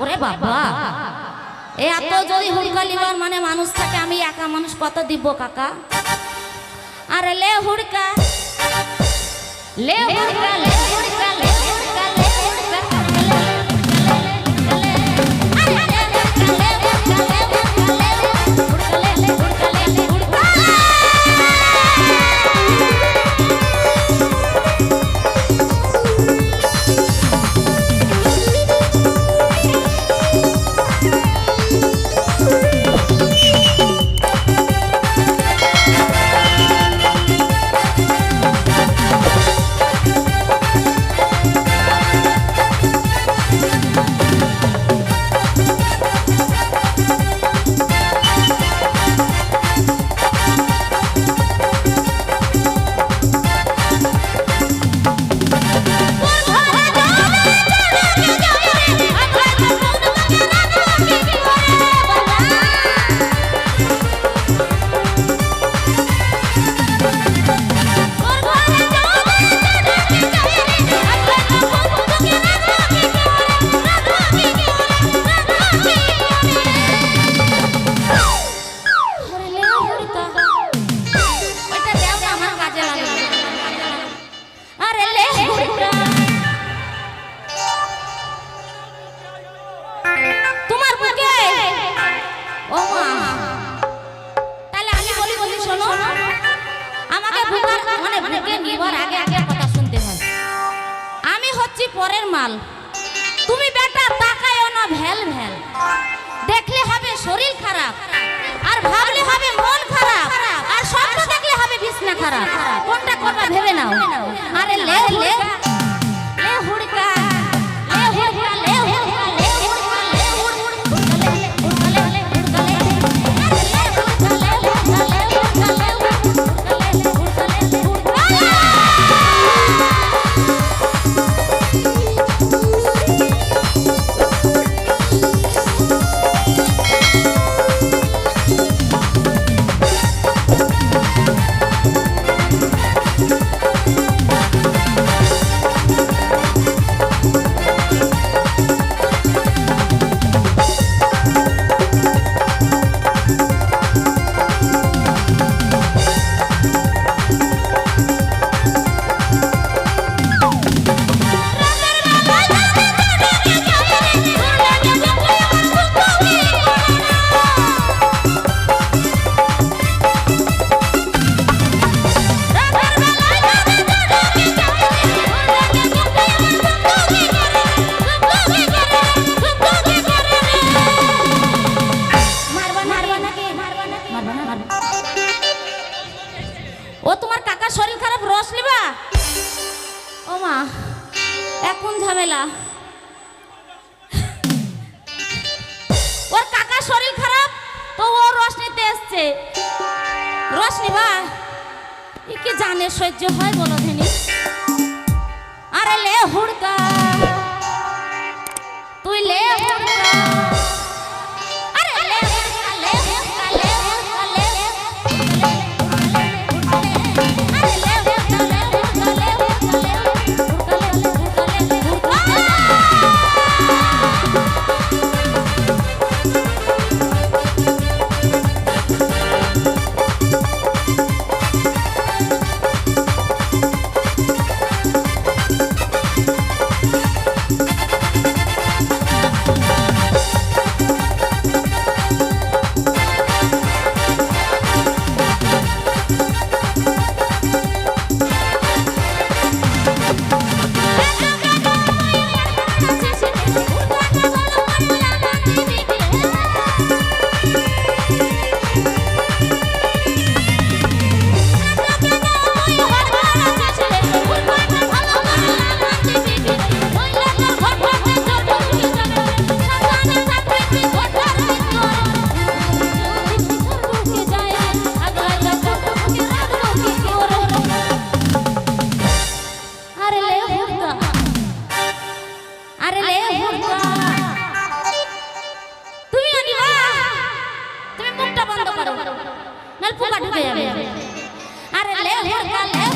বাবা। এ এত যদি হুড়কা লিবার মানে মানুষ থাকে, আমি একা মানুষ কত দিব কাকা? আরে লে হুড়কা। লে হুড়কা, লে বুকে আগে আগে কথা শুনতে হয়। আমি হচ্ছি পরের মাল। তুমি বেটা তাকায়ও না ভেল ভেল দেখলে হবে শরীর খারাপ, আর ভাবলে হবে মন খারাপ, আর স্বপ্ন দেখলে হবে বিছনা খারাপ। কোনটা করবা ভেবে নাও। আরে লে লে মা এখন ঝামেলা। ওর কাকার শরীর খারাপ, তো ও রস নিতে এসছে। রস নিবা? ই কি জানে সহ্য হয় বলো ধেনি। আরে লে হুড়কা, তুই লে হুড়কা। লে হুরকা তুমি আনিবা তুমি মুখটা বন্ধ করো নাল পোকা ঢুকে যাবে। আরে লে হুরকা লে